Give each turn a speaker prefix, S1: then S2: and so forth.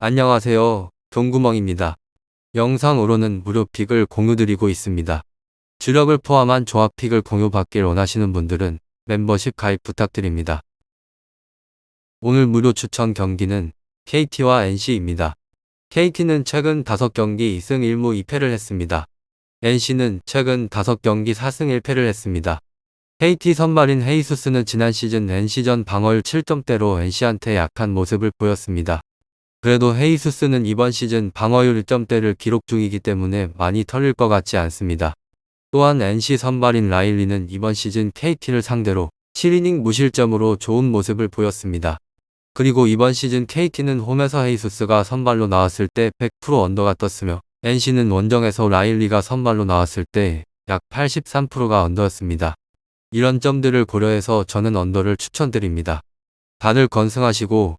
S1: 안녕하세요. 동구멍입니다. 영상으로는 무료 픽을 공유드리고 있습니다. 주력을 포함한 조합 픽을 공유받길 원하시는 분들은 멤버십 가입 부탁드립니다. 오늘 무료 추천 경기는 KT와 NC입니다. KT는 최근 5경기 2승 1무 2패를 했습니다. NC는 최근 5경기 4승 1패를 했습니다. KT 선발인 헤이수스는 지난 시즌 NC전 방어율 7점대로 NC한테 약한 모습을 보였습니다. 그래도 헤이수스는 이번 시즌 방어율 1점대를 기록 중이기 때문에 많이 털릴 것 같지 않습니다. 또한 NC 선발인 라일리는 이번 시즌 KT를 상대로 7이닝 무실점으로 좋은 모습을 보였습니다. 그리고 이번 시즌 KT는 홈에서 헤이수스가 선발로 나왔을 때 100% 언더가 떴으며 NC는 원정에서 라일리가 선발로 나왔을 때 약 83%가 언더였습니다. 이런 점들을 고려해서 저는 언더를 추천드립니다. 다들 건승하시고